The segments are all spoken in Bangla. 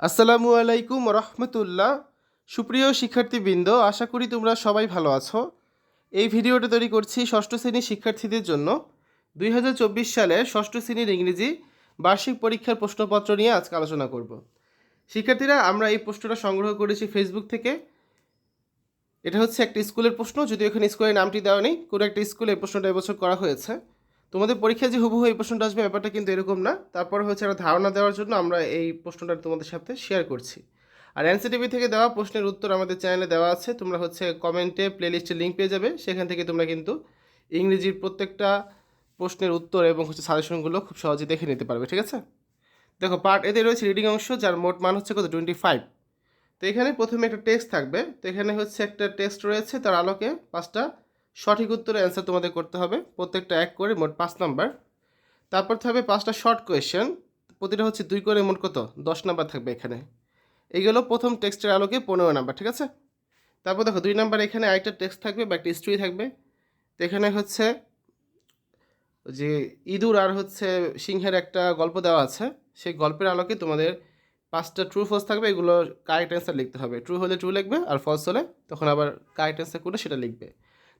আসসালামু আলাইকুম রহমতুল্লাহ। সুপ্রিয় শিক্ষার্থীবৃন্দ, আশা করি তোমরা সবাই ভালো আছো। এই ভিডিওটা তৈরি করছি ষষ্ঠ শ্রেণির শিক্ষার্থীদের জন্য। দুই সালের ষষ্ঠ শ্রেণির ইংরেজি বার্ষিক পরীক্ষার প্রশ্নপত্র নিয়ে আজকে আলোচনা করব। শিক্ষার্থীরা, আমরা এই প্রশ্নটা সংগ্রহ করেছি ফেসবুক থেকে। এটা হচ্ছে একটা স্কুলের প্রশ্ন, যদিও এখানে স্কুলের নামটি দেওয়া নেই। কোনো একটা স্কুলে এই প্রশ্নটা এবছর করা হয়েছে। তোমাদের পরীক্ষায় যে হুবহু এই প্রশ্নটা আসবে, ব্যাপারটা কিন্তু এরকম না। তারপর হচ্ছে একটা ধারণা দেওয়ার জন্য আমরা এই প্রশ্নটা তোমাদের সাথে শেয়ার করছি। আর এনসিটিভি থেকে দেওয়া প্রশ্নের উত্তর আমাদের চ্যানেলে দেওয়া আছে। তোমরা হচ্ছে কমেন্টে প্লেলিস্টের লিঙ্ক পেয়ে যাবে। সেখান থেকে তোমরা কিন্তু ইংরেজির প্রত্যেকটা প্রশ্নের উত্তর এবং হচ্ছে সাজেশনগুলো খুব সহজে দেখে নিতে পারবে, ঠিক আছে? দেখো পার্ট এতে রয়েছে রিডিং অংশ, যার মোট মান হচ্ছে কত? টোয়েন্টি ফাইভ তো এখানে প্রথমে একটা টেক্সট থাকবে। তো এখানে হচ্ছে একটা টেক্সট রয়েছে, তার আলোকে পাঁচটা সঠিক উত্তরের অ্যান্সার তোমাদের করতে হবে। প্রত্যেকটা এক করে মোট পাঁচ নাম্বার তারপর থাকবে পাঁচটা শর্ট কোয়েশ্চেন প্রতিটা হচ্ছে দুই করে মোট কত? দশ নাম্বার থাকবে এখানে। এইগুলো প্রথম টেক্সটের আলোকে পনেরো নাম্বার ঠিক আছে? তারপর দেখো দুই নাম্বার এখানে আরেকটা টেক্সট থাকবে বা একটা হিস্ট্রি থাকবে। তো এখানে হচ্ছে যে ইঁদুর আর হচ্ছে সিংহের একটা গল্প দেওয়া আছে। সেই গল্পের আলোকে তোমাদের পাঁচটা ট্রু ফলস থাকবে। এগুলো কারেক্ট অ্যান্সার লিখতে হবে। ট্রু হলে ট্রু লিখবে আর ফলস হলে তখন আবার কারেক্ট অ্যান্সার করে সেটা লিখবে।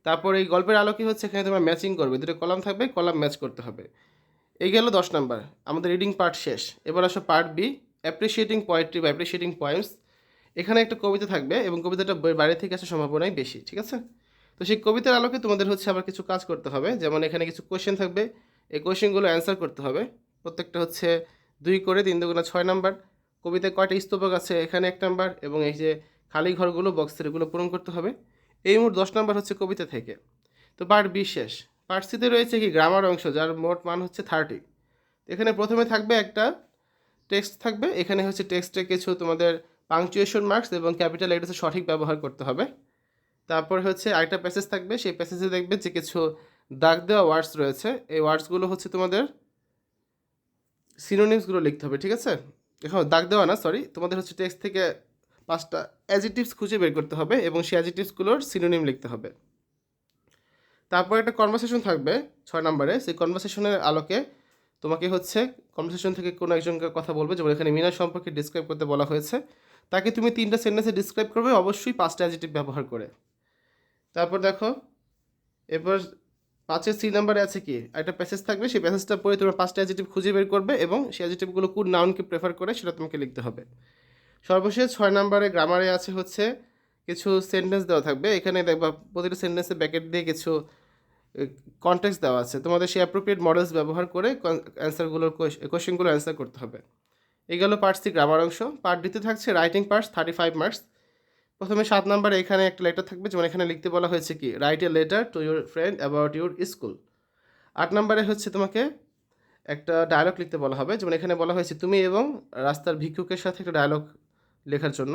তারপর এই গল্পের আলো কি হচ্ছে? এখানে তোমরা ম্যাচিং করবে। দুটো কলাম থাকবে কলাম ম্যাচ করতে হবে। এই গেল দশ নাম্বার। আমাদের রিডিং পার্ট শেষ। এবার আসো পার্ট বি অ্যাপ্রিসিয়েটিং পোয়েট্রি বা অ্যাপ্রিসিয়েটিং পয়েন্টস এখানে একটা কবিতা থাকবে এবং কবিতাটা বাইরে থেকে আসার সম্ভাবনাই বেশি, ঠিক আছে? তো সেই কবিতার আলোকে তোমাদের হচ্ছে আবার কিছু কাজ করতে হবে। যেমন এখানে কিছু কোয়েশ্চেন থাকবে। এই কোয়েশ্চেনগুলো অ্যান্সার করতে হবে। প্রত্যেকটা হচ্ছে দুই করে তিন দুগুণা ছয় নাম্বার। কবিতায় কয়টা স্তবক আছে? এখানে এক নাম্বার এবং এই যে খালি ঘরগুলো বক্সের এগুলো পূরণ করতে হবে। এই মোট দশ নম্বর হচ্ছে কবিতা থেকে। তো পার্ট বি শেষ পার্ট সিতে রয়েছে কি গ্রামার অংশ, যার মোট মান হচ্ছে থার্টি এখানে প্রথমে থাকবে একটা টেক্সট থাকবে। এখানে হচ্ছে টেক্সটে কিছু তোমাদের পাংচুয়েশন মার্কস এবং ক্যাপিটাল হচ্ছে সঠিক ব্যবহার করতে হবে। তারপর হচ্ছে আরেকটা প্যাসেজ থাকবে। সেই প্যাসেজে দেখবে যে কিছু দাগ দেওয়া ওয়ার্ডস রয়েছে। এই ওয়ার্ডসগুলো হচ্ছে তোমাদের সিনোনিমসগুলো লিখতে হবে, ঠিক আছে? এখন দাগ দেওয়া না সরি তোমাদের হচ্ছে টেক্সট থেকে পাঁচটা অ্যাজিটিভস খুঁজে বের করতে হবে এবং সেই অ্যাজিটিভসগুলোর সিনোনিম লিখতে হবে। তারপর একটা কনভারসেশন থাকবে ছয় নম্বরে। সেই কনভারসেশনের আলোকে তোমাকে হচ্ছে কনভারসেশন থেকে কোনো একজনকে কথা বলবে, যেমন এখানে মিনা সম্পর্কে ডিসক্রাইব করতে বলা হয়েছে। তাকে তুমি তিনটা সেন্টেন্সে ডিসক্রাইব করবে, অবশ্যই পাঁচটা অ্যাজিটিভ ব্যবহার করে। তারপর দেখো, এরপর পাঁচের সি নাম্বারে আছে কি? একটা প্যাসেজ থাকবে, সেই প্যাসেজটা পড়ে তোমরা পাঁচটা অ্যাজিটিভ খুঁজে বের করবে এবং সেই অ্যাজিটিভগুলো কোন নাউনকে প্রেফার করে সেটা তোমাকে লিখতে হবে। সর্বশেষ ছয় নম্বরে গ্রামারে আছে হচ্ছে কিছু সেন্টেন্স দেওয়া থাকবে। এখানে দেখবা প্রতিটা সেন্টেন্সে ব্যাকেট দিয়ে কিছু কনটেক্সট দেওয়া আছে। তোমাদের সেই অ্যাপ্রোপ্রিয়েট মডেলস ব্যবহার করে অ্যান্সারগুলোর কোয়েশ্চেনগুলো অ্যান্সার করতে হবে। এই গেল পার্ট সি গ্রামার অংশ। পার্ট ডিতে থাকছে writing parts thirty five marks প্রথমে সাত নম্বরে এখানে একটা লেটার থাকবে, যেমন এখানে লিখতে বলা হয়েছে কি write a letter to your friend about your school আট নম্বরে হচ্ছে তোমাকে একটা ডায়লগ লিখতে বলা হবে, যেমন এখানে বলা হয়েছে, তুমি এবং রাস্তার ভিক্ষুকের সাথে একটা ডায়লগ লেখার জন্য।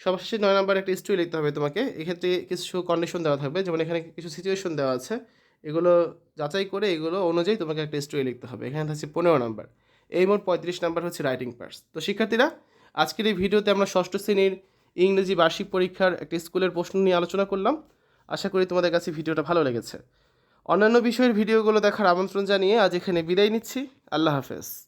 সবশেষে নয় নম্বরে একটা স্টোরি লিখতে হবে তোমাকে। এক্ষেত্রে কিছু কন্ডিশন দেওয়া থাকবে। যেমন এখানে কিছু সিচুয়েশন দেওয়া আছে। এগুলো যাচাই করে এগুলো অনুযায়ী তোমাকে একটা স্টোরি লিখতে হবে। এখানে থাকছে পনেরো নাম্বার। এই মোট পঁয়ত্রিশ নাম্বার হচ্ছে রাইটিং পার্টস তো শিক্ষার্থীরা, আজকের এই ভিডিওতে আমরা ষষ্ঠ শ্রেণির ইংরেজি বার্ষিক পরীক্ষার একটি স্কুলের প্রশ্ন নিয়ে আলোচনা করলাম। আশা করি তোমাদের কাছে ভিডিওটা ভালো লেগেছে। অন্যান্য বিষয়ের ভিডিওগুলো দেখার আমন্ত্রণ জানিয়ে আজ এখানে বিদায় নিচ্ছি। আল্লাহ হাফেজ।